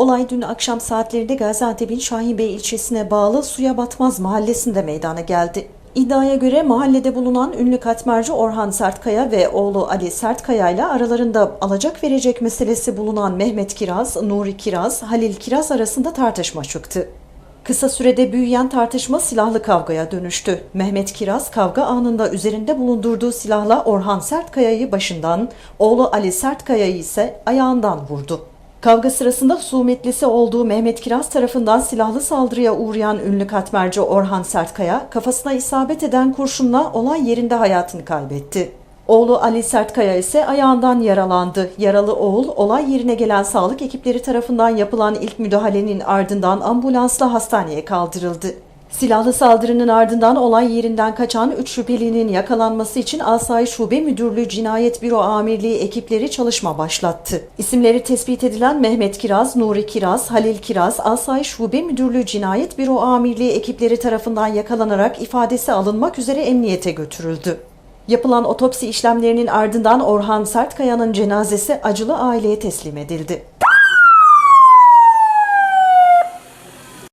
Olay dün akşam saatlerinde Gaziantep'in Şahinbey ilçesine bağlı Suya Batmaz mahallesinde meydana geldi. İddiaya göre mahallede bulunan ünlü katmerci Orhan Sertkaya ve oğlu Ali Sertkaya ile aralarında alacak verecek meselesi bulunan Mehmet Kiraz, Nuri Kiraz, Halil Kiraz arasında tartışma çıktı. Kısa sürede büyüyen tartışma silahlı kavgaya dönüştü. Mehmet Kiraz kavga anında üzerinde bulundurduğu silahla Orhan Sertkaya'yı başından, oğlu Ali Sertkaya'yı ise ayağından vurdu. Kavga sırasında husumetlisi olduğu Mehmet Kiraz tarafından silahlı saldırıya uğrayan ünlü katmerci Orhan Sertkaya, kafasına isabet eden kurşunla olay yerinde hayatını kaybetti. Oğlu Ali Sertkaya ise ayağından yaralandı. Yaralı oğul olay yerine gelen sağlık ekipleri tarafından yapılan ilk müdahalenin ardından ambulansla hastaneye kaldırıldı. Silahlı saldırının ardından olay yerinden kaçan 3 şüphelinin yakalanması için Asayiş Şube Müdürlüğü Cinayet Büro Amirliği ekipleri çalışma başlattı. İsimleri tespit edilen Mehmet Kiraz, Nuri Kiraz, Halil Kiraz, Asayiş Şube Müdürlüğü Cinayet Büro Amirliği ekipleri tarafından yakalanarak ifadesi alınmak üzere emniyete götürüldü. Yapılan otopsi işlemlerinin ardından Orhan Sertkaya'nın cenazesi acılı aileye teslim edildi.